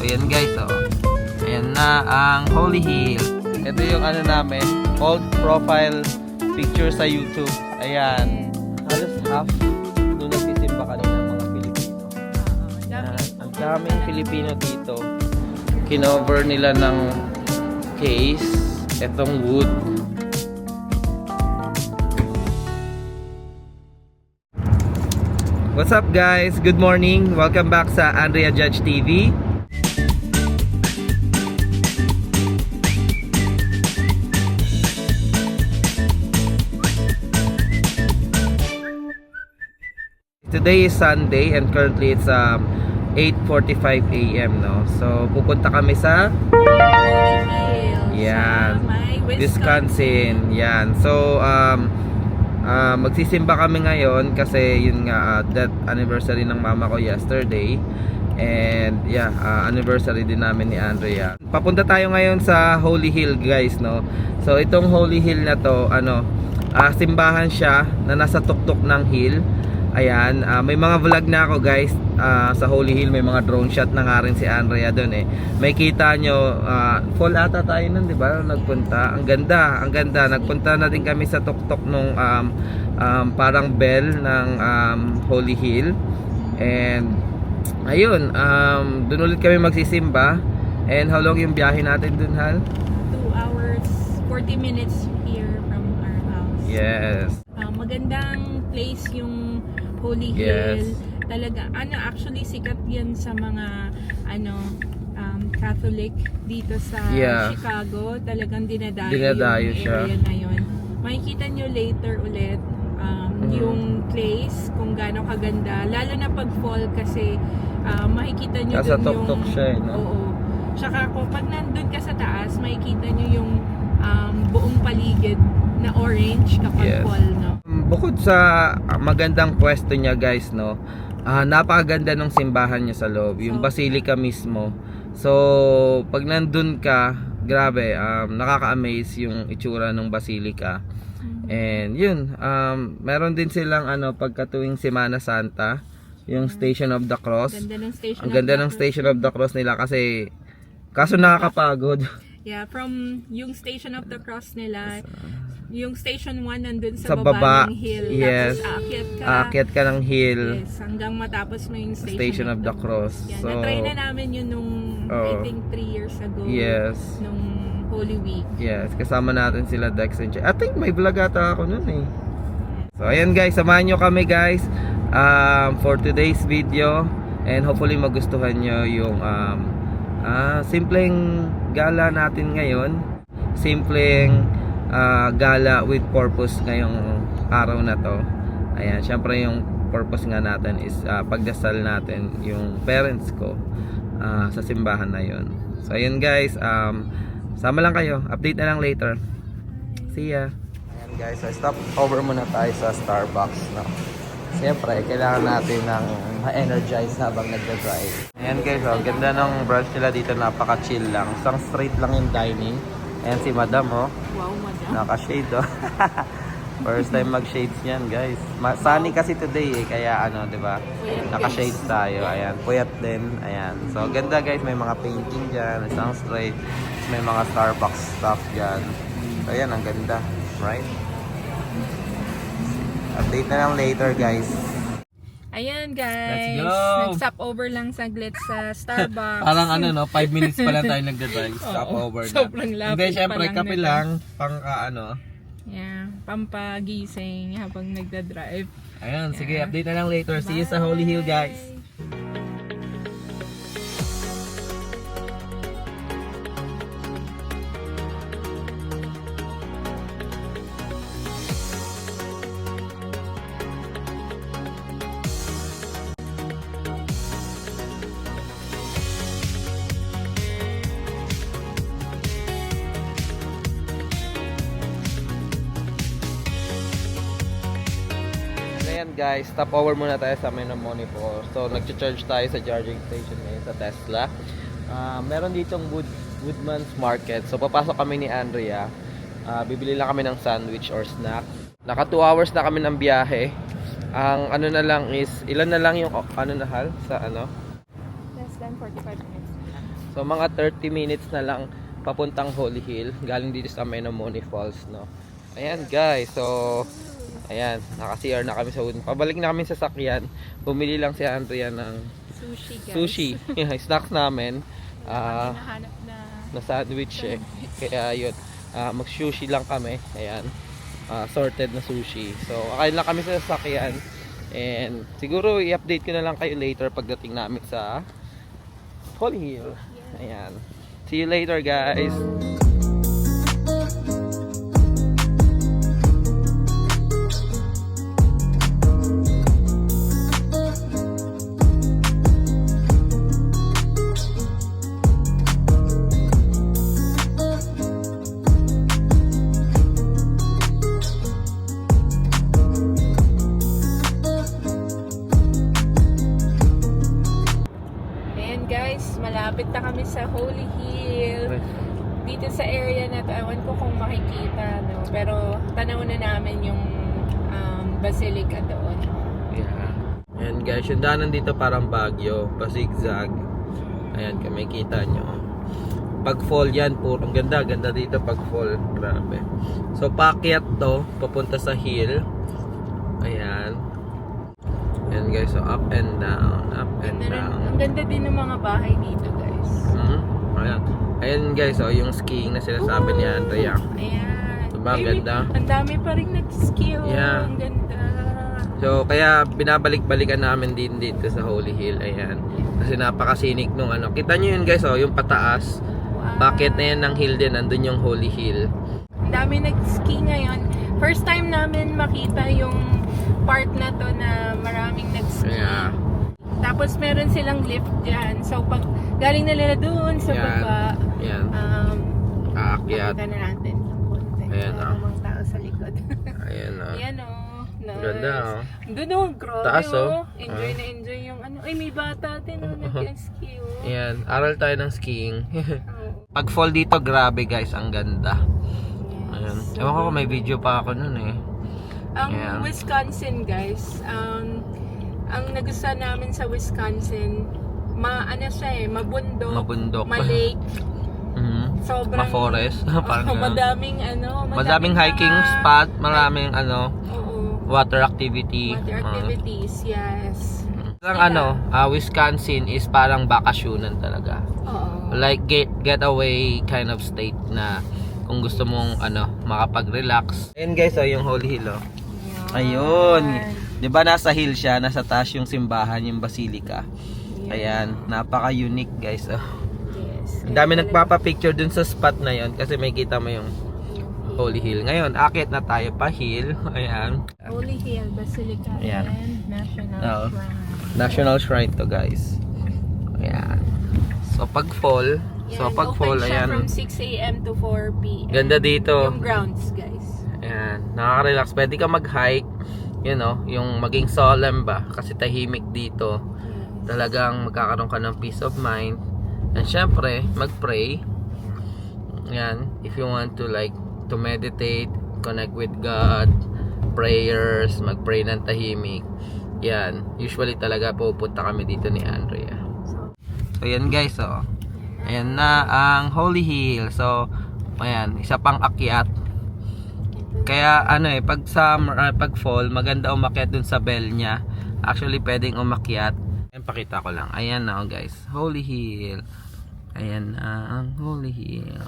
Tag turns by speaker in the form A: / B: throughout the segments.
A: So yan guys, oh. Ayan na ang Holy Hill. Ito yung ano namin, old profile picture sa YouTube. Ayan. Halos half doon nagsisimba kanina mga Pilipino. Ayan. Ang daming Filipino dito. Kinover nila ng case. Etong wood. What's up guys? Good morning. Welcome back sa Andrea Judge TV. Today is Sunday and currently it's um 8:45 AM no. So pupunta kami sa Yan. Wisconsin. Yan. So um ah, magsisimba kami ngayon kasi yun nga ah, death anniversary ng mama ko yesterday. And yeah, ah, anniversary din namin ni Andrea. Papunta tayo ngayon sa Holy Hill, guys, no. So itong Holy Hill na to, ano, ah, simbahan siya na nasa tuktok ng hill. Ayan, ah, may mga vlog na ako guys ah, sa Holy Hill, may mga drone shot na nga rin si Andrea doon eh. May kita nyo, ah, fall ata tayo nun, di ba? Nagpunta. Ang ganda, ang ganda. Nagpunta na din kami sa tuktok nung um, um, parang bell ng um, Holy Hill. And ayun, um, doon ulit kami magsisimba. And how long yung biyahe natin dun, Hal?
B: 2 hours, 40 minutes here from our house.
A: Yes.
B: Ah, magandang place yung Holy
A: Yes.
B: Hill. Talaga, ano, actually sikat yan sa mga, ano, um, Catholic dito sa
A: Yeah.
B: Chicago. Talagang dinadayo,
A: Dinadayo
B: yung
A: siya.
B: area na yun. Makikita nyo later ulit um,
A: Mhm.
B: yung place, kung gaano kaganda. Lalo na pag fall kasi ah, makikita nyo
A: Nasa
B: dun
A: tuktok
B: yung...
A: siya eh, no?
B: Oo. Tsaka kung pag nandun ka sa taas, makikita nyo yung um, buong paligid na orange kapag
A: Yes.
B: fall, no?
A: Bukod sa ah, magandang pwesto niya guys no ah, napakaganda ng simbahan niya sa loob yung
B: So-
A: basilica mismo. So pag nandun ka grabe um, nakaka-amaze yung itsura ng basilica and yun um, meron din silang ano pagkatuwing Semana Santa yung Station of the Cross.
B: Ganda ng station.
A: ang
B: of
A: ganda
B: the
A: ng. Station of the Cross nila kasi kaso nakakapagod.
B: Yeah, from yung Station of the Cross nila, yung Station 1 nandun
A: Sa
B: sa, baba,
A: baba,
B: ng hill.
A: yes.
B: Tapos aakyat ka.
A: aakyat ka ng hill
B: Yes, hanggang matapos mo yung Station,
A: Station of the Cross
B: Yeah,
A: so
B: na-try na namin yun nung, I
A: Oo.
B: think, 3 years ago.
A: yes
B: Nung Holy Week.
A: Yes, kasama natin sila Dex and Jay. I think may vlog ata ako nun eh. So ayan guys, samahan nyo kami guys um, for today's video and hopefully magustuhan nyo yung um, ah, simpleng gala natin ngayon. Simpleng ah, gala with purpose ngayong araw na to. Ayan, syempre yung purpose nga natin is ah, pagdasal natin yung parents ko ah, sa simbahan na yon. So ayun guys, um, sama lang kayo. Update na lang later. See ya. Ayan guys, so stop over muna tayo sa Starbucks. No? Siyempre, kailangan natin ng ma-energize habang nagda-drive. Ayan guys, oh, ganda ng brunch nila dito. Napaka-chill lang. Isang straight lang yung dining. Ayan si madam, oh.
B: Wow, madam.
A: Naka-shade, oh. First time mag-shades niyan, guys. Ma- sunny kasi today, eh. Kaya ano, di ba? Naka-shades tayo. Ayan, puyat din. Ayan. So, ganda guys. May mga painting dyan. Isang straight. May mga Starbucks stuff dyan. So, ayan. Ang ganda. Right? Update na lang later, guys.
B: Ayan guys,
A: Let's go!
B: nag-stop over lang saglit sa Starbucks.
A: Parang ano, no? 5 minutes pa lang tayo nagda-drive. Stop
B: Oo,
A: over na.
B: sobrang lapit
A: Hindi, syempre,
B: lang
A: kape lang. Pang, ah, ano.
B: Yeah, pampagising habang nagda-drive.
A: Ayan, sige.
B: Yeah.
A: Update na lang later. See you sa Holy Hill, guys. Guys, stop over muna tayo sa Menomoney po. So, nag-charge tayo sa charging station ngayon sa Tesla. Ah, meron ditong Wood, Woodman's Market. So, papasok kami ni Andrea. Ah, bibili lang kami ng sandwich or snack. Naka 2 hours na kami ng biyahe. Ang ano na lang is, ilan na lang yung, ano na hal? Sa ano?
B: Less than yan, 45 minutes.
A: So mga 30 minutes na lang papuntang Holy Hill. Galing dito sa Menomonee Falls, no. Ayan guys, so ayan, naka-CR na kami sa Wood. Pabalik na kami sa sakyan. Bumili lang si Andrea ng
B: Sushi, guys.
A: sushi. Snacks namin. Ah,
B: Hinahanap na
A: na sandwich eh. Kaya yun, ah, mag-sushi lang kami. Ayan, Ah, sorted na sushi. So, akain lang kami sa sasakyan. And siguro i-update ko na lang kayo later pagdating namin sa Holy Hill. Ayan. See you later guys.
B: Guys, malapit na kami sa Holy Hill. Dito sa area na to, ewan ko kung makikita, no? Pero tanaw na namin yung um, basilica doon.
A: Yeah. Ayan guys, yung daanan dito parang bagyo, pa-zigzag. Ayan, may kita nyo. Pag fall yan, puro, ang ganda, ganda dito pag fall. Grabe. So, paakyat to, papunta sa hill. Ayan. Ayan guys, so up and down, up and
B: Ganda rin-
A: down.
B: ang ganda din ng mga bahay dito guys.
A: Mhm. Ayan. Ayan guys, oh, yung skiing na sinasabi ni Andrea.
B: Ayan.
A: Diba, ang ganda?
B: Ang dami pa rin nag-ski. oh.
A: Yeah.
B: Ang ganda.
A: So, kaya binabalik-balikan namin din dito sa Holy Hill. Ayan. Kasi napakasinik nung ano. Kita nyo yun guys, oh, yung pataas.
B: Wow.
A: Bakit na yan ng hill din, nandun yung Holy Hill.
B: Ang dami nag-ski ngayon. First time namin makita yung part na to na maraming nag-ski.
A: Yeah.
B: Tapos meron silang lift dyan. So pag galing na nila doon sa
A: Yan.
B: baba,
A: Yan.
B: um,
A: Aakyat.
B: pakita na natin. Konti.
A: Ayan,
B: Wala
A: ah.
B: namang tao sa likod.
A: Ayan oh.
B: Ayan o. Nice.
A: Ganda oh.
B: Doon oh, grabe
A: Taas, oh.
B: oh. Enjoy na enjoy yung ano. Ay, may bata din oh, nag-ski oh.
A: Ayan. Aral tayo ng skiing.
B: Oh,
A: Pag fall dito, grabe guys. Ang ganda. Ayan. Ewan ko kung may video pa ako nun eh.
B: Ang
A: Ayan.
B: Wisconsin, guys, um, ang nagustuhan namin sa Wisconsin, ma ano siya eh, mabundok,
A: Mabundok.
B: malake,
A: Mhm.
B: sobrang
A: Ma-forest. Parang
B: oh, madaming ano,
A: Madaming hiking
B: mga-
A: spot, maraming ano,
B: Oo,
A: water activity.
B: water
A: Ah.
B: activities, yes.
A: Ang ano, ah, Wisconsin is parang bakasyonan talaga.
B: Oo.
A: Like get getaway kind of state na kung gusto mong ano, makapag-relax. Ayun guys, oh, yung Holy Hill oh. Ayun. 'Di ba nasa hill siya, nasa taas yung simbahan, yung basilica. Ayan, napaka-unique guys. Oh.
B: Yes.
A: Ang dami nagpapa-picture dun sa spot na yon kasi may kita mo yung Holy Hill. Ngayon, akit na tayo pa hill. Ayan.
B: Holy Hill Basilica
A: Ayan.
B: and National
A: Oo.
B: Shrine.
A: National Shrine to guys. Ayan. So pag fall, so
B: Yan,
A: pag fall, ayan.
B: from 6 a.m. to 4 p.m.
A: Ganda dito.
B: Yung grounds, guys.
A: Ayan, nakaka-relax. Pwede ka mag-hike, you know, yung maging solemn ba? Kasi tahimik dito. Talagang magkakaroon ka ng peace of mind. And syempre, mag-pray. Yan, if you want to like, to meditate, connect with God, prayers, mag-pray ng tahimik. Yan, usually talaga pupunta kami dito ni Andrea.
B: So,
A: So yan guys, oh. Ayan na ang Holy Hill. So, ayan, isa pang akyat. Kaya ano eh, pag summer, ah, pag fall, maganda umakyat dun sa bell niya. Actually, pwedeng umakyat. Ayan, pakita ko lang. Ayan na, oh, guys. Holy Hill. Ayan na ang Holy Hill.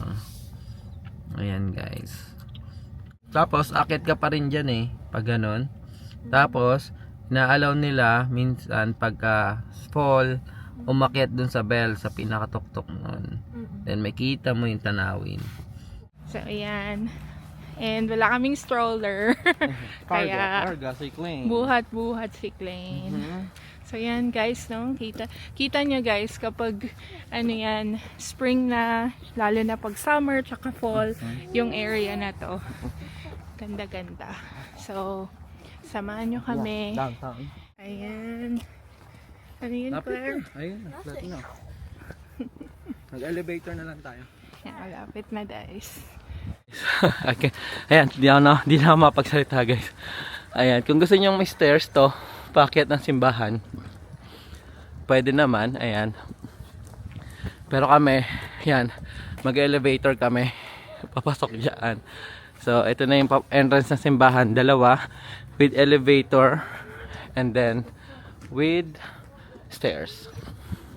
A: Ayan, guys. Tapos, akyat ka pa rin dyan eh. Pag ganon. Tapos, inaalaw nila minsan pagka fall, umakyat dun sa bell sa pinakatuktok nun. Then, makita mo yung tanawin.
B: So, ayan. And wala kaming stroller. Kaya,
A: Carga, cycling.
B: buhat-buhat si Klein.
A: Mhm.
B: So, yan guys, no? Kita, kita nyo guys, kapag, ano yan, spring na, lalo na pag summer, tsaka fall, yung area na to. Ganda-ganda. So, samahan nyo kami. Ayan. Ano yun,
A: Lapit
B: Claire?
A: Ayun, lapit na. Nag-elevator na lang tayo.
B: Yan, malapit na guys.
A: okay. Ayan, di na, di na mapagsalita guys. Ayan, kung gusto niyo may stairs to, paakyat ng simbahan. Pwede naman, ayan. Pero kami, yan, mag-elevator kami. Papasok dyan. So, ito na yung entrance ng simbahan. Dalawa, with elevator, and then with stairs.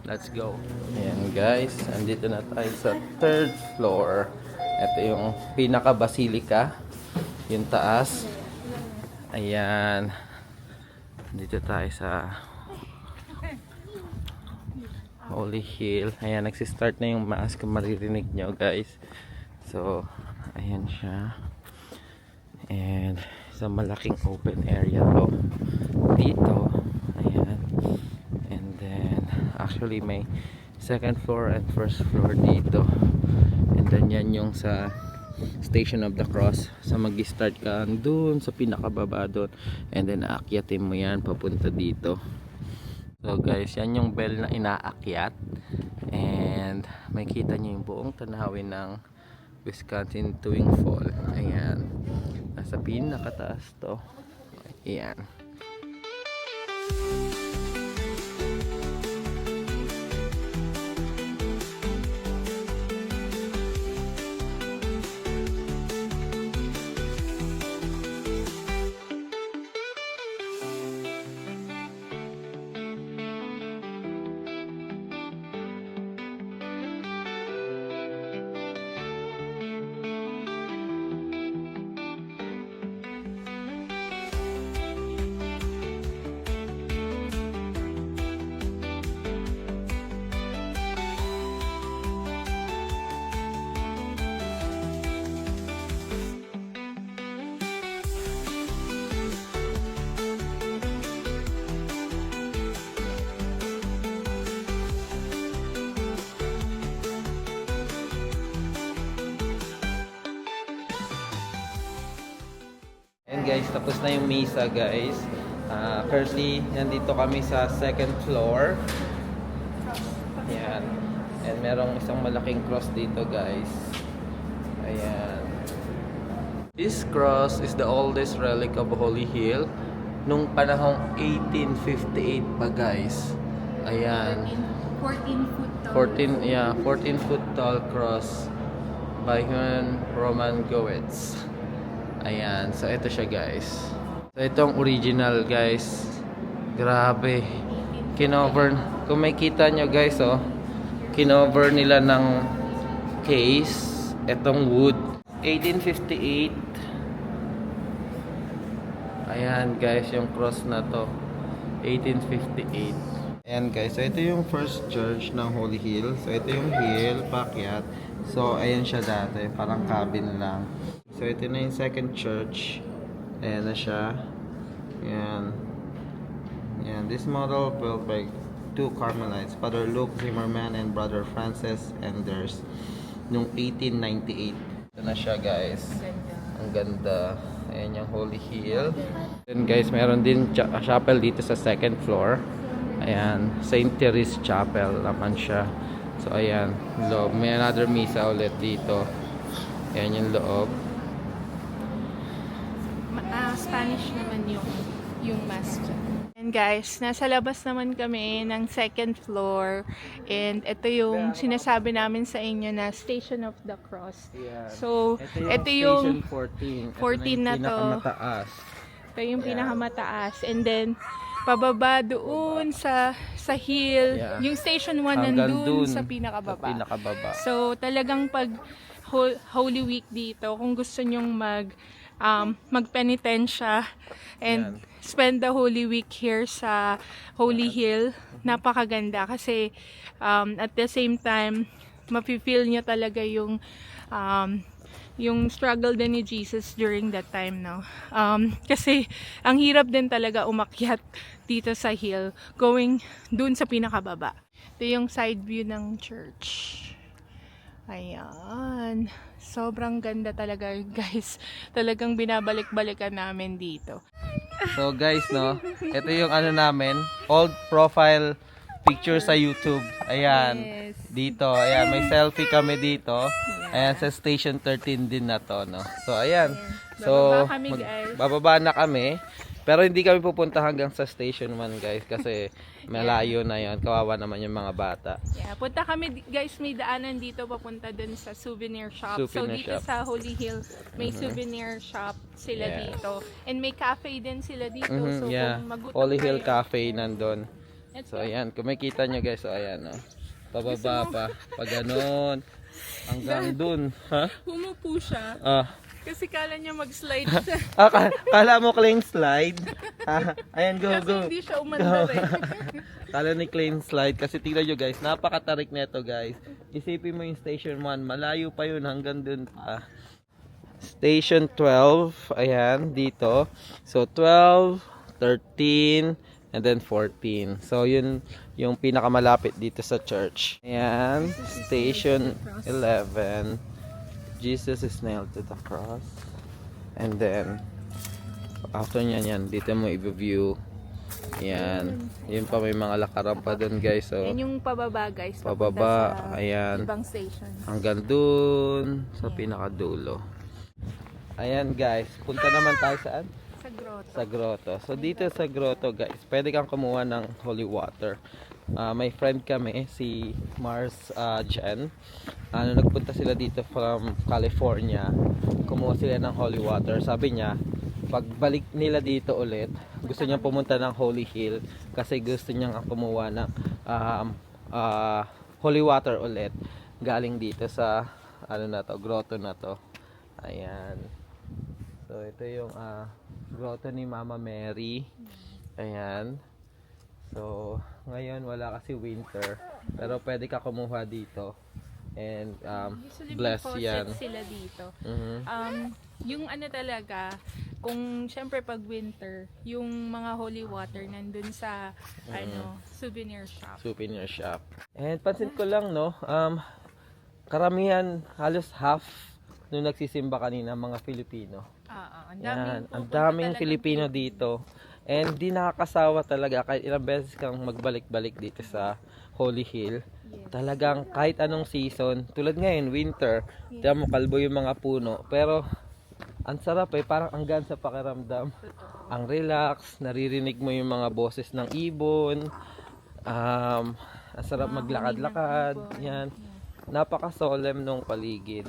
A: Let's go. Ayan guys, andito na tayo sa third floor. Ito yung pinaka-basilika. Yung taas. Ayan. Dito tayo sa Holy Hill. Ayan, nagsistart na yung mass kung maririnig nyo guys. So, ayan siya. And sa malaking open area to. Dito. Ayan. And then, actually may second floor and first floor dito. And then yan yung sa Station of the Cross. So mag-start ka doon sa pinakababa doon. And then aakyatin mo yan papunta dito. So guys, yan yung bell na inaakyat. And may kita nyo yung buong tanawin ng Wisconsin tuwing fall. Ayan. Nasa pinakataas to. Ayan. Guys, tapos na yung misa guys. Ah, currently, nandito kami sa second floor. Ayan. And merong isang malaking cross dito guys. Ayan. This cross is the oldest relic of Holy Hill nung panahong 1858 pa guys. Ayan.
B: 14 foot tall.
A: 14 yeah 14 foot tall cross by Juan Roman Goetz ayan so ito siya guys. So itong original guys. Grabe. Kinover kung may kita nyo guys oh. Kinover nila ng case itong wood. 1858 ayan guys yung cross na to. 1858 Ayan guys, so ito yung first church ng Holy Hill. So ito yung hill, pakyat. So ayan siya dati, parang cabin lang. So ito na yung second church. Ayan na siya. Ayan. Ayan, this model built by two Carmelites, Father Luke Zimmerman and Brother Francis Enders noong 1898. Ito na siya guys. Ang ganda. Ayan yung Holy Hill. Then guys, meron din cha- chapel dito sa second floor. Ayan, St. Therese Chapel naman siya. So ayan, loob. May another misa ulit dito. Ayan yung loob.
B: Ah, Spanish naman yung yung dyan. And guys, nasa labas naman kami ng second floor and ito yung sinasabi namin sa inyo na Station of the Cross. So, ito yung,
A: 14.
B: 14 na to.
A: Pinakamataas.
B: ito yung pinakamataaas. And then, pababa doon sa sa hill.
A: Yeah.
B: Yung Station 1
A: Hanggang
B: nandun
A: dun,
B: sa pinakababa.
A: Sa pinakababa.
B: So, talagang pag Hol- Holy Week dito, kung gusto nyong mag um, magpenitensya and spend the Holy Week here sa Holy Hill, napakaganda kasi um, at the same time, mafe-feel nyo talaga yung um, yung struggle din ni Jesus during that time no. Um, kasi ang hirap din talaga umakyat dito sa hill going dun sa pinakababa. Ito yung side view ng church. Ayan. Sobrang ganda talaga, guys. Talagang binabalik-balikan namin dito.
A: So guys, no, ito yung ano namin, old profile picture sa YouTube. Ayan.
B: Yes.
A: Dito, ayan, may selfie kami dito. Ayan, sa station 13 din na to, no. So, ayan. So,
B: Bababa kami, guys.
A: bababa na kami. Pero hindi kami pupunta hanggang sa station 1 guys kasi malayo na yon Kawawa naman yung mga bata.
B: Yeah, punta kami guys, may daanan dito papunta dun sa souvenir shop. so
A: Souvenir
B: dito
A: shop.
B: sa Holy Hill, may souvenir shop sila
A: Yes.
B: dito. And may cafe din sila dito.
A: Mhm,
B: so
A: yeah.
B: kung
A: Holy Hill
B: kayo,
A: Cafe nandun. So ayan, kung makita nyo guys, so ayan oh. Pababa pa, pa ganun. Hanggang dun. Ha?
B: Humupo siya
A: Ah.
B: Kasi kala niya mag-slide siya.
A: Ah, ka- kala mo clean slide? Ah, ayan, go,
B: kasi
A: go.
B: hindi siya umandar eh.
A: Kala ni clean slide kasi tignan nyo guys, napakatarik nito guys. Isipin mo yung station 1, malayo pa yun hanggang dun pa. Station 12, ayan, dito. So 12, 13, and then 14. So yun yung pinakamalapit dito sa church. Ayan, station 11. Jesus is nailed to the cross. And then, after nyan yan, dito mo i-view. Yan. Yun pa may mga lakaran pa dun guys. So,
B: Yan yung pababa guys.
A: Pababa,
B: sa
A: ayan.
B: Ibang station.
A: hanggang dun sa pinakadulo. Ayan guys, punta naman tayo saan?
B: Sa grotto.
A: Sa grotto. So dito sa grotto guys, pwede kang kumuha ng holy water. Ah, may friend kami, si Mars ah, Jen. Ano, nagpunta sila dito from California. Kumuha sila ng holy water. Sabi niya, pagbalik nila dito ulit, gusto niya pumunta ng Holy Hill kasi gusto niya kumuha ng um, ah, holy water ulit galing dito sa ano na to, grotto na to. Ayan. So ito yung ah, grotto ni Mama Mary. Ayan. So ngayon wala kasi winter, pero pwede ka kumuha dito. And um,
B: Usually
A: bless yan.
B: sila dito.
A: Mhm.
B: Um, yung ano talaga, kung syempre pag winter, yung mga holy water nandun sa ano, souvenir shop.
A: souvenir shop. And pansin ko lang no, um karamihan halos half nung nagsisimba kanina mga Filipino.
B: Oo, ang
A: Yan,
B: daming
A: ang daming Filipino dito. And di nakakasawa talaga kahit ilang beses kang magbalik-balik dito sa Holy Hill.
B: Yes.
A: Talagang kahit anong season, tulad ngayon, winter, tiyan mo kalbo yung mga puno. Pero ang sarap eh, parang anggan sa pakiramdam. Ang relax, naririnig mo yung mga boses ng ibon. Um, ang sarap
B: Mga
A: maglakad-lakad. Yan. Napaka-solemn nung paligid.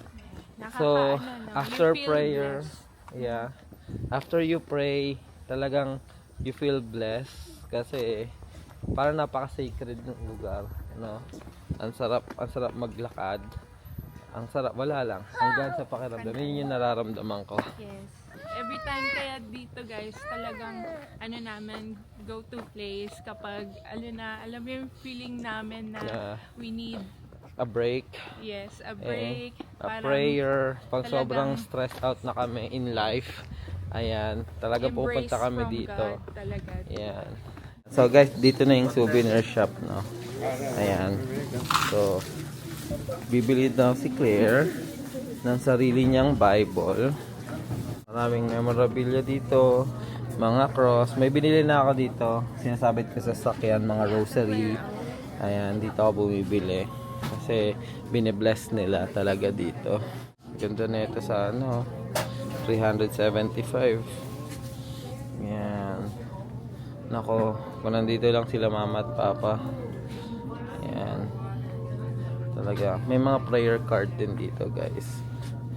A: So, after prayer, yeah. After you pray, talagang you feel blessed kasi parang napaka-sacred ng lugar, no? Ang sarap, ang sarap maglakad. Ang sarap, wala lang. Hanggang sa pakiramdam. Yun yung nararamdaman ko.
B: Yes. Every time kaya dito guys, talagang ano namin, go to place kapag ano na, alam mo yung feeling namin na
A: Yeah.
B: we need
A: A break,
B: yes, a
A: eh,
B: break.
A: a
B: parang
A: prayer. Pag
B: talagang-
A: sobrang stressed out na kami in life, ayan, talaga
B: embrace
A: pupunta kami dito.
B: God talaga.
A: Ayan. So guys, dito na yung souvenir shop, no? Ayan. So, bibili daw si Claire ng sarili niyang Bible. Maraming memorabilia dito. Mga cross. May binili na ako dito. Sinasabit ko sa sakyan, mga rosary. Ayan, dito ako bumibili. Kasi binibless nila talaga dito. Ganda na ito sa ano, 375. Yan. Nako, kung nandito lang sila mama at papa. Ayan. Talaga. May mga prayer card din dito, guys.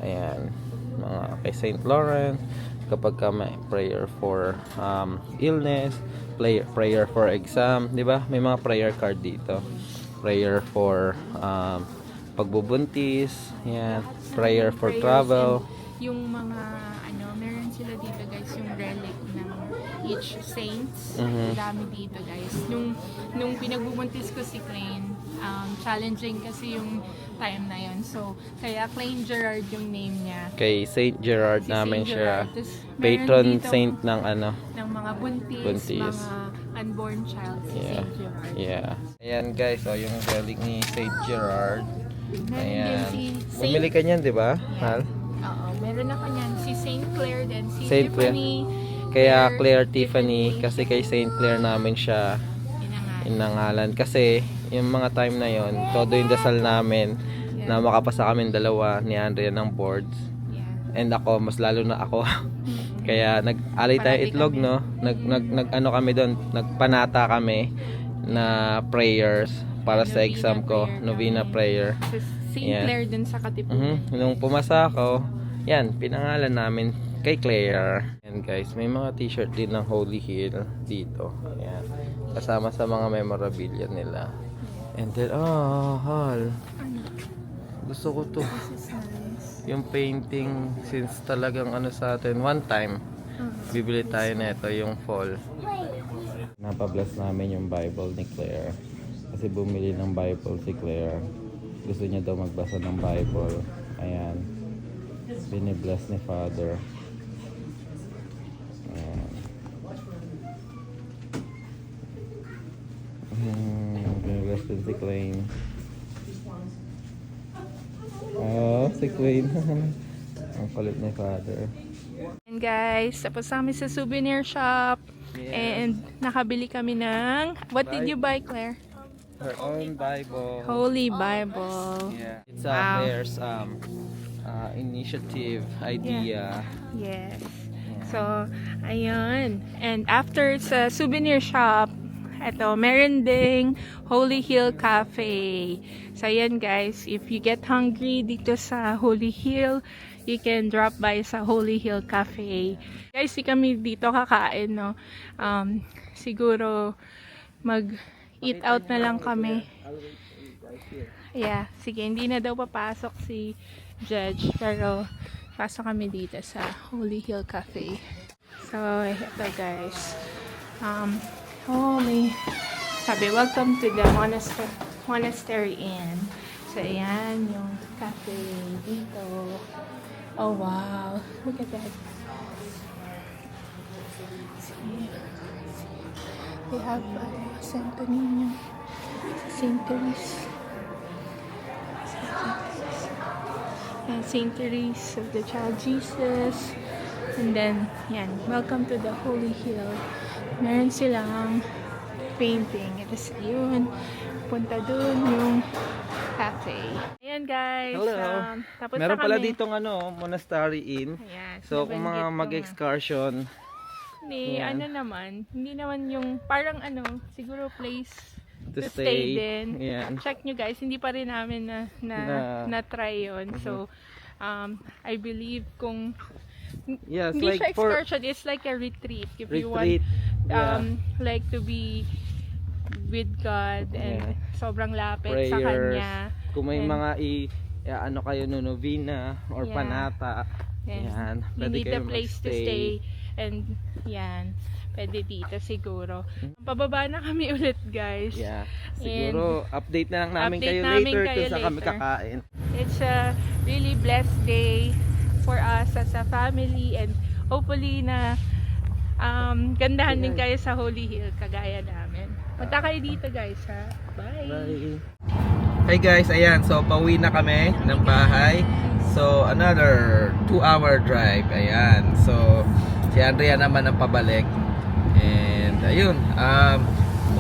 A: Ayan. Mga kay St. Lawrence. Kapag ka may prayer for um, illness, prayer, prayer for exam, di ba? May mga prayer card dito. Prayer for um, pagbubuntis, yan. Prayer for travel.
B: Yung mga ano, meron sila dito guys, yung relic ng each saints.
A: Mhm.
B: Dami dito guys. Nung nung pinagbubuntis ko si Klein, um, challenging kasi yung time na yon. So, kaya Klein Gerard yung name niya.
A: Kay St. Gerard
B: Si
A: namin
B: Saint
A: siya.
B: Gerard. Meron
A: Patron
B: dito
A: saint ng ano.
B: ng mga buntis,
A: Buntis.
B: mga unborn child si
A: Yeah.
B: Saint Gerard.
A: Yeah. Ayan guys, oh, yung relic ni St. Gerard. Ayan.
B: Saint
A: Bumili ka niyan, di ba?
B: Yeah.
A: Hal?
B: Meron ako niyan. Si Saint Clair din. Si
A: Saint Clair.
B: Tiffany.
A: Kaya Claire Tiffany, kasi kay St. Clair namin siya
B: Inangat.
A: inangalan. Kasi yung mga time na yon todo yung dasal namin na makapasa kami dalawa ni Andrea ng boards.
B: Yeah.
A: And ako, mas lalo na ako.
B: Mm-mm.
A: Kaya nag-alay tayo
B: Parati
A: itlog,
B: kami.
A: no? Nag, nag, nag, ano kami doon, nagpanata kami na prayers para sa
B: Novena
A: exam ko,
B: prayer
A: novena
B: kami.
A: prayer.
B: Sa St.
A: Yan.
B: Clair dun sa Katipunan.
A: Mhm. Nung pumasa ako, yan, pinangalan namin kay Claire. And guys, may mga t-shirt din ng Holy Hill dito. Yan. Kasama sa mga memorabilia nila. And then, oh, hall. Gusto ko to. Yung painting, since talagang ano sa atin, one time, bibili tayo na ito, yung fall. Napabless namin yung Bible ni Claire. Kasi bumili ng Bible si Claire. Gusto niya daw magbasa ng Bible. Ayan. Binibless ni Father. Ayan. Hmm, binibless din si Clay. Oh, si Queen. Ang kulit ni Father.
B: And guys, tapos kami sa souvenir shop. And nakabili kami ng... What did you buy, Claire?
A: Her own Bible.
B: Holy Bible.
A: Yeah. It's
B: Wow.
A: uh, there's um uh, initiative idea.
B: Yes. So, ayun. And after sa souvenir shop, eto, meron ding Holy Hill Cafe. So, ayan guys, if you get hungry dito sa Holy Hill, you can drop by sa Holy Hill Cafe. Guys, di kami dito kakain, no? Um, siguro, mag-eat out na lang kami. Yeah, sige, hindi na daw papasok si Judge, pero pasok kami dito sa Holy Hill Cafe. So, ito guys. Um, oh, may sabi, welcome to the monastery, monastery Inn. So, ayan yung cafe dito. Oh, wow. Look at that. See, they have uh, Santo Niño, Saint Therese. And Saint Therese of the Child Jesus. And then, yan, welcome to the Holy Hill. Meron silang painting. Ito sa yun. Punta dun yung cafe. Ayan guys.
A: Hello.
B: Um, tapos
A: Meron
B: na
A: pala
B: kami.
A: ditong ano, monastery inn.
B: Ayan,
A: So kung mga mag-excursion,
B: Hindi, ano naman. Hindi naman yung parang ano, siguro place
A: to,
B: to,
A: stay,
B: stay, din.
A: Yan.
B: Check nyo guys, hindi pa rin namin na na,
A: Na-
B: na try yun. So, um, I believe kung
A: Yes,
B: hindi
A: like
B: siya
A: for
B: excursion, it's like a retreat. If you want
A: retreat. yeah.
B: um like to be with God and
A: Yeah.
B: sobrang lapit sa
A: Prayers.
B: kanya.
A: Kung may
B: And-
A: mga i ya, ano kayo no novena or
B: Yeah.
A: panata.
B: Yes.
A: Yan.
B: You need a place to stay and yan, pwede dito siguro.
A: Hmm.
B: Pababa na kami ulit guys.
A: Yeah. Siguro update na lang namin kayo
B: namin
A: later
B: kayo
A: kung saan kami kakain.
B: It's a really blessed day for us as a family and hopefully na um, gandahan din kayo sa Holy Hill kagaya namin. Punta kayo dito guys ha. Bye!
A: Bye. Hey guys, ayan. So, pauwi na kami ng bahay. So, another 2 hour drive. Ayan. So, si Andrea naman ang pabalik. And, ayun. Um,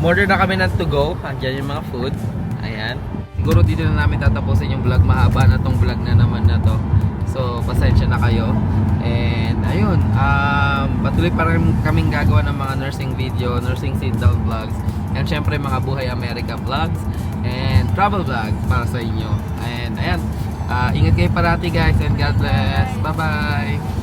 A: umorder na kami ng to go. Andiyan yung mga food. Ayan. Siguro dito na namin tatapusin yung vlog. Mahaba na tong vlog na naman na to. So, pasensya na kayo. And, ayun. Um, patuloy pa rin kaming gagawa ng mga nursing video, nursing sit-down vlogs. And syempre mga Buhay America vlogs and travel vlogs para sa inyo. And ayan, ah, ingat kayo parati guys and God bless. Bye-bye!